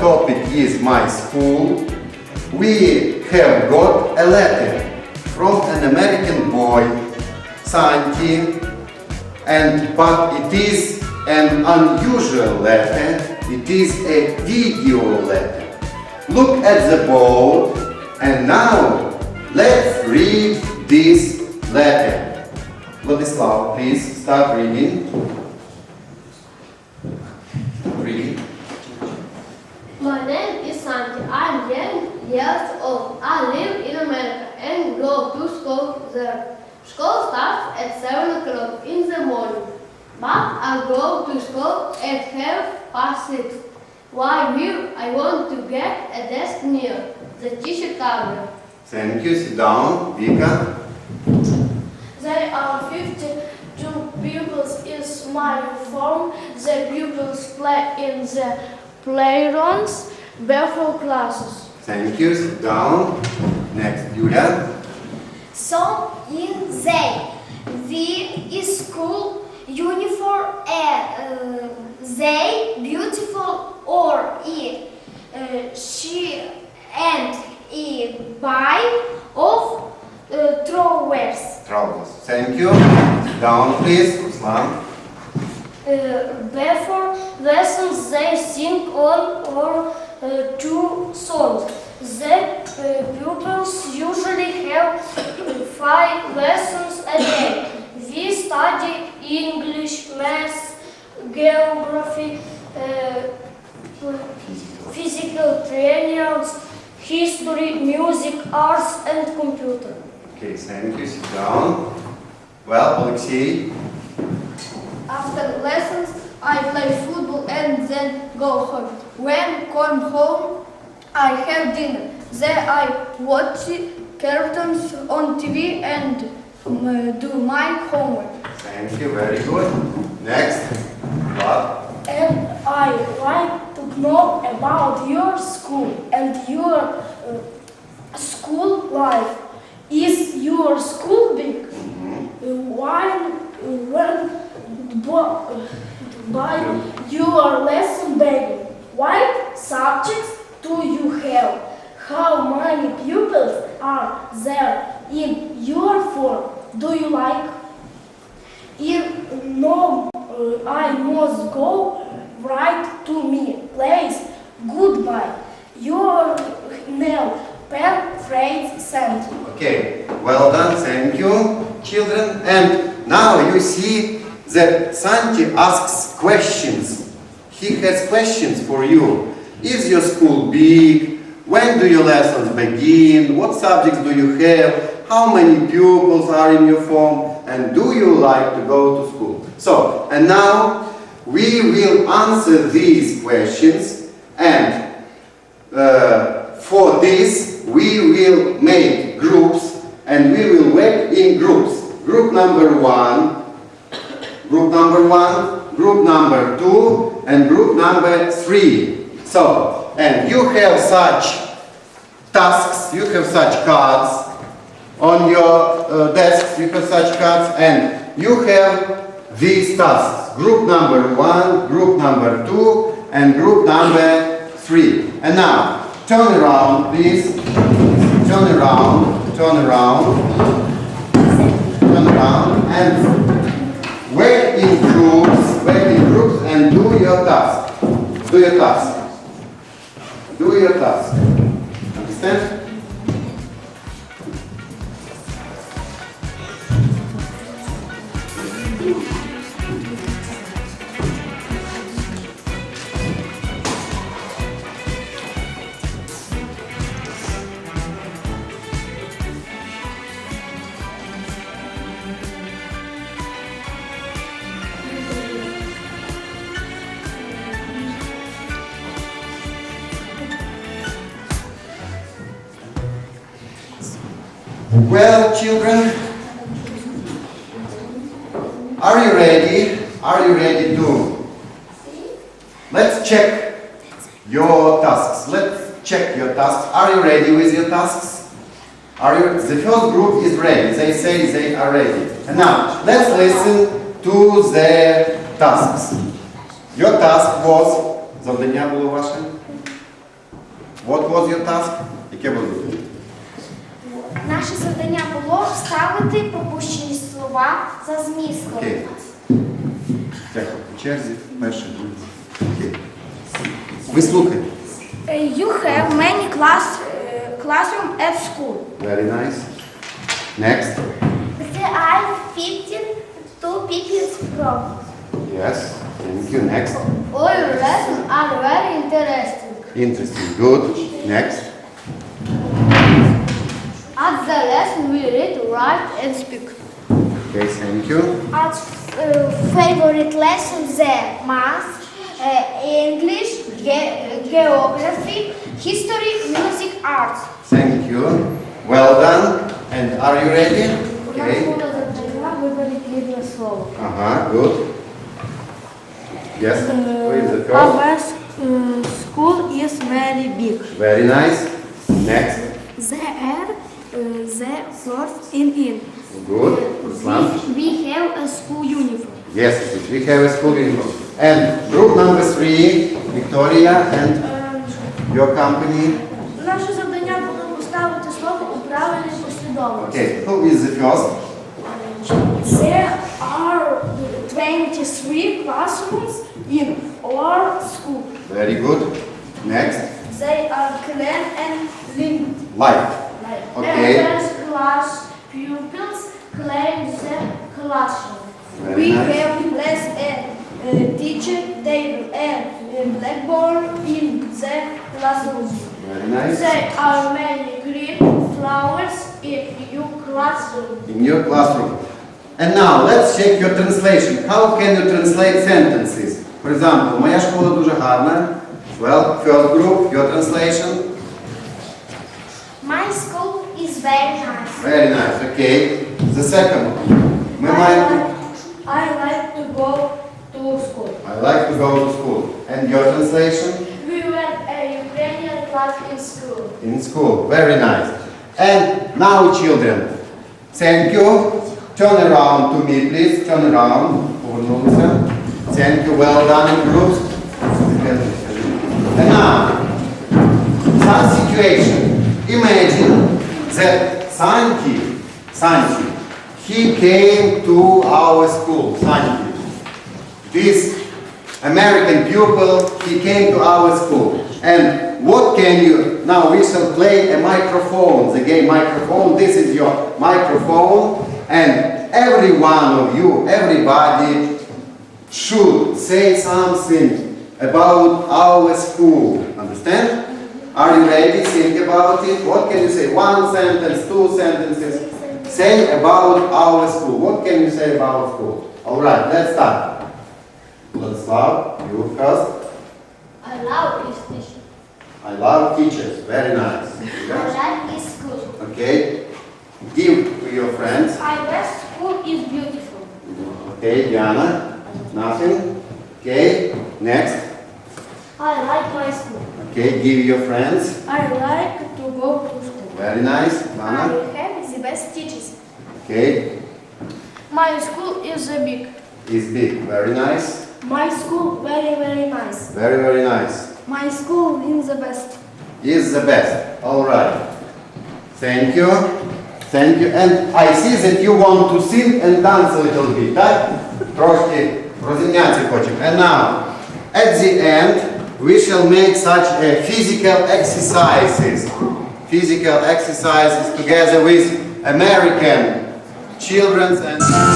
Topic is my school, we have got a letter from an American boy, Santi, and but it is an unusual letter. It is a video letter. Look at the board, and now let's read this letter. Vladislav, please start reading. Read. My name is Santi. I'm 10 years old. I live in America and go to school there. School starts at 7 o'clock in the morning, but I go to school at half past 6. While here, I want to get a desk near the teacher counter. Thank you. Sit down. Vika. There are 52 pupils in my form. The pupils play in the playrooms before classes. Thank you. Sit down. Next, Julia. So in they wear school uniform and uh, they beautiful or uh, she and a buy of uh, throwers. Trousers. Thank you. Down, please. Ruslan. Uh, before lessons, they sing one or uh, two songs. The uh, pupils usually have five lessons a day. We study English, math, geography, uh, physical trainings, history, music, arts, and computer. Okay, thank you. Sit down. Well, Alexei. After lessons, I play football and then go home. When come home, I have dinner. Then I watch cartoons on TV and um, do my homework. Thank you. Very good. Next. Vlad. And I like to know about your school and your uh, school life. Is your school big? While when by your lesson baby, what subjects do you have? How many pupils are there in your form? Do you like? If no, uh, I must go right to me. Please, goodbye. Your nail pen phrase sent. Okay, well done, thank you, children. And now you see that Santi asks questions. He has questions for you. Is your school big? When do your lessons begin? What subjects do you have? How many pupils are in your form? And do you like to go to school? So, and now we will answer these questions and uh, for this, we will make groups and we will work in groups. Group number one, group number one, group number two, and group number three. So, and you have such tasks, you have such cards on your uh, desks, you have such cards, and you have these tasks. Group number one, group number two, and group number three. And now, turn around, please. Turn around, turn around, turn around, and work in groups, work in groups, and do your task. Do your task. Do your task. Understand? Well, children, are you ready? Are you ready to? Let's check your tasks. Let's check your tasks. Are you ready with your tasks? Are you? The first group is ready. They say they are ready. And now let's listen to their tasks. Your task was завдання було ваше? What was your task? Яке було? Наше завдання було вставити пропущені слова за змістом. Окей. Дякую. По черзі, перший друг. Окей. Ви слухайте. Uh, you have many class uh, classroom at school. Very nice. Next. There are 15 two pupils from. Yes. Thank you. Next. All lessons are very interesting. Interesting. Good. Next. the lesson we read, write and speak. Okay, thank you. Our uh, favorite lessons are math, uh, English, ge- geography, history, music, arts. Thank you. Well done. And are you ready? У нас Okay. було завдання виберіть вірне слово. Uh-huh. Good. Yes. Who is the first? Our uh, school is very big. Very nice. Next. There are uh, the first in in. Good. Ruslan. We have a school uniform. Yes, we have a school uniform. And group number three, Victoria and your company. Наше завдання було поставити слово у правильній послідовності. Okay, who is the first? There are 23 classrooms in our school. Very good. Next. They are clean and linked. Light. Okay. And first class pupils clean the classroom. Very we nice. have less a uh, teacher table and a blackboard in the classroom. Very nice. There are many green flowers in your classroom. In your classroom. And now let's check your translation. How can you translate sentences? For example, моя школа дуже гарна. Well, first group, your translation. My school is very nice. Very nice. Okay. The second. Ми I маємо. like, I like to go to school. I like to go to school. And your translation? We were a Ukrainian class in school. In school. Very nice. And now, children, thank you. Turn around to me, please. Turn around. Повернулися. Thank you. Well done in groups. And now, such situation. Imagine that Santi, Santi, he came to our school, Santi. This American pupil, he came to our school. And what can you, now we shall play a microphone, the game microphone, this is your microphone, and every one of you, everybody should say something about our school, understand? Are you ready? Think about it. What can you say? One sentence, two sentences. Say about our school. What can you say about school? All right, let's start. Vladislav, you first. I love this station. I love teachers. Very nice. I like this school. Okay. Give to your friends. My best school is beautiful. Okay, Diana. Nothing. Okay. Next. I like my school. Okay, give your friends. I like to go to school. Very nice. Lana. have the best teachers. Okay. My school is a big. Is big. Very nice. My school very very nice. Very, very nice. My school is the best. Is the best. All right. Thank you. Thank you. And I see that you want to sing and dance a little bit, так? Трошки розімняти хочемо. And now, at the end, we shall make such a physical exercises. Physical exercises together with American children and...